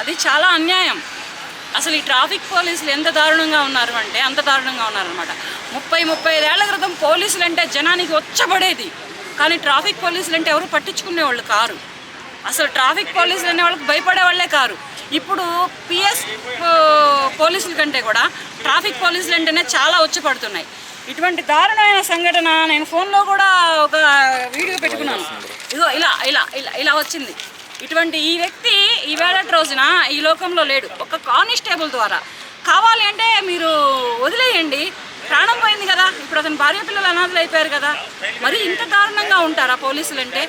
అది చాలా అన్యాయం. అసలు ఈ ట్రాఫిక్ పోలీసులు ఎంత దారుణంగా ఉన్నారు అంటే అంత దారుణంగా ఉన్నారనమాట ముప్పై ముప్పై ఐదేళ్ళ క్రితం పోలీసులు అంటే జనానికి వచ్చబడేది కానీ ట్రాఫిక్ పోలీసులు అంటే ఎవరు పట్టించుకునేవాళ్ళు కారు. అసలు ట్రాఫిక్ పోలీసులు అనే వాళ్ళకి భయపడే వాళ్ళే కారు. ఇప్పుడు పిఎస్ పోలీసుల కంటే కూడా ట్రాఫిక్ పోలీసులు అంటేనే చాలా వచ్చి పడుతున్నాయి ఇటువంటి దారుణమైన సంఘటన నేను ఫోన్లో కూడా ఒక వీడియో పెట్టుకున్నాను. ఇదిగో ఇలా ఇలా ఇలా ఇలా వచ్చింది. ఇటువంటి ఈ వ్యక్తి ఈవేళ రోజున ఈ లోకంలో లేడు. ఒక కానిస్టేబుల్ ద్వారా. కావాలి అంటే మీరు వదిలేయండి. ప్రాణం పోయింది కదా. ఇప్పుడు అతని భార్య పిల్లలు అనాథలు అయిపోయారు కదా. మరి ఇంత దారుణంగా ఉంటారా పోలీసులు అంటే?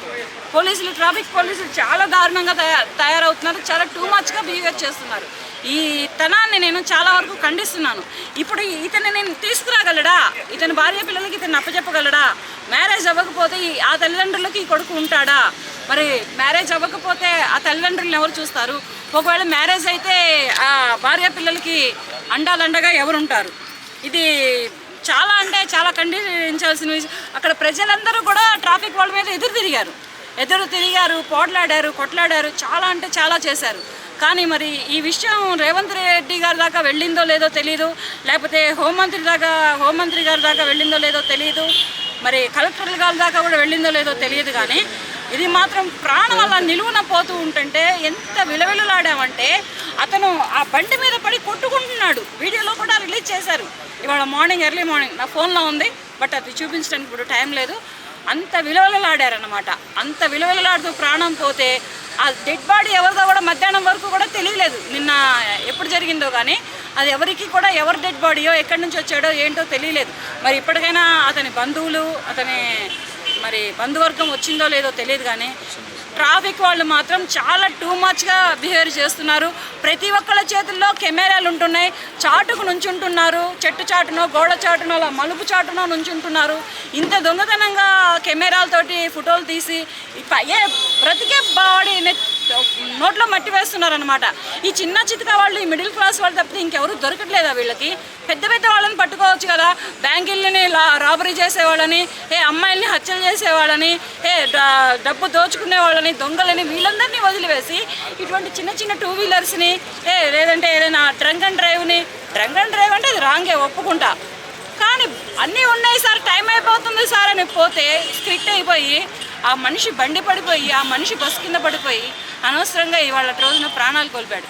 పోలీసులు ట్రాఫిక్ పోలీసులు చాలా దారుణంగా తయారవుతున్నారు. చాలా టూ మచ్గా బిహేవియర్ చేస్తున్నారు. ఈ తనాన్ని నేను చాలా వరకు ఖండిస్తున్నాను. ఇప్పుడు ఇతను నేను తీసుకురాగలడా? ఇతని భార్య పిల్లలకి ఇతను అప్పచెప్పగలడా మ్యారేజ్ అవ్వకపోతే ఆ తల్లిదండ్రులకి ఈ కొడుకు ఉంటాడా? మరి మ్యారేజ్ అవ్వకపోతే ఆ తల్లిదండ్రులను ఎవరు చూస్తారు? ఒకవేళ మ్యారేజ్ అయితే ఆ భార్య పిల్లలకి అండాలండగా ఎవరుంటారు? ఇది చాలా అంటే చాలా ఖండించాల్సిన అక్కడ ప్రజలందరూ కూడా ట్రాఫిక్ వాళ్ళ మీద ఎదురు తిరిగారు. ఎదురు తిరిగారు పోట్లాడారు కొట్లాడారు చాలా అంటే చాలా చేశారు. కానీ మరి ఈ విషయం రేవంత్ రెడ్డి గారి దాకా వెళ్ళిందో లేదో తెలియదు లేకపోతే హోంమంత్రి దాకా హోంమంత్రి గారి దాకా వెళ్ళిందో లేదో తెలియదు మరి కలెక్టర్ గారి దాకా కూడా వెళ్ళిందో లేదో తెలియదు కానీ ఇది మాత్రం ప్రాణం అలా నిలువున పోతూ ఉంటుంటే ఎంత విలవిలలాడామంటే అతను ఆ బండి మీద పడి కొట్టుకుంటున్నాడు. వీడియోలో కూడా రిలీజ్ చేశారు. ఇవాళ మార్నింగ్ ఎర్లీ మార్నింగ్. నా ఫోన్లో ఉంది బట్ అది చూపించడానికి ఇప్పుడు టైం లేదు. అంత విలువలలాడారనమాట అంత విలువలలాడుతూ ప్రాణం పోతే ఆ డెడ్ బాడీ ఎవరిదో కూడా మధ్యాహ్నం వరకు కూడా తెలియలేదు. నిన్న ఎప్పుడు జరిగిందో కానీ అది ఎవరికి కూడా ఎవరి డెడ్ బాడీయో ఎక్కడి నుంచి వచ్చాడో ఏంటో తెలియలేదు. మరి ఇప్పటికైనా అతని బంధువులు అతని మరి బంధువర్గం వచ్చిందో లేదో తెలియదు కానీ ట్రాఫిక్ వాళ్ళు మాత్రం చాలా టూ మచ్గా బిహేవ్ చేస్తున్నారు. ప్రతి ఒక్కళ్ళ చేతుల్లో కెమెరాలు ఉంటున్నాయి. చాటుకు నుంచుంటున్నారు. చెట్టు చాటునో గోడ చాటునో అలా మలుపు చాటునో నుంచుంటున్నారు. ఇంత దొంగతనంగా కెమెరాలతోటి ఫోటోలు తీసి ఏ బ్రతికే బాడీ నోట్లో మట్టి వేస్తున్నారనమాట ఈ చిన్న చితక వాళ్ళు ఈ మిడిల్ క్లాస్ వాళ్ళు తప్పితే ఇంకెవరు దొరకట్లేదా వీళ్ళకి? పెద్ద పెద్ద వాళ్ళని పట్టుకోవచ్చు కదా. బ్యాంకిల్ని రాబరీ చేసేవాళ్ళని ఏ అమ్మాయిల్ని హత్యలు చేసేవాళ్ళని ఏ డబ్బు దోచుకునే వాళ్ళని దొంగలని వీళ్ళందరినీ వదిలివేసి ఇటువంటి చిన్న చిన్న టూ వీలర్స్ని ఏ లేదంటే ఏదైనా డ్రంక్ అండ్ డ్రైవ్ని డ్రంక్ అండ్ డ్రైవ్ అంటే అది రాంగే ఒప్పుకుంటా. కానీ అన్నీ ఉన్నాయి సార్ టైం అయిపోతుంది సార్ అని పోతే స్క్రిక్ట్ అయిపోయి ఆ మనిషి బండి పడిపోయి ఆ మనిషి బస్సు కింద పడిపోయి అనవసరంగా ఇవాళ రోజున ప్రాణాలు కోల్పాడు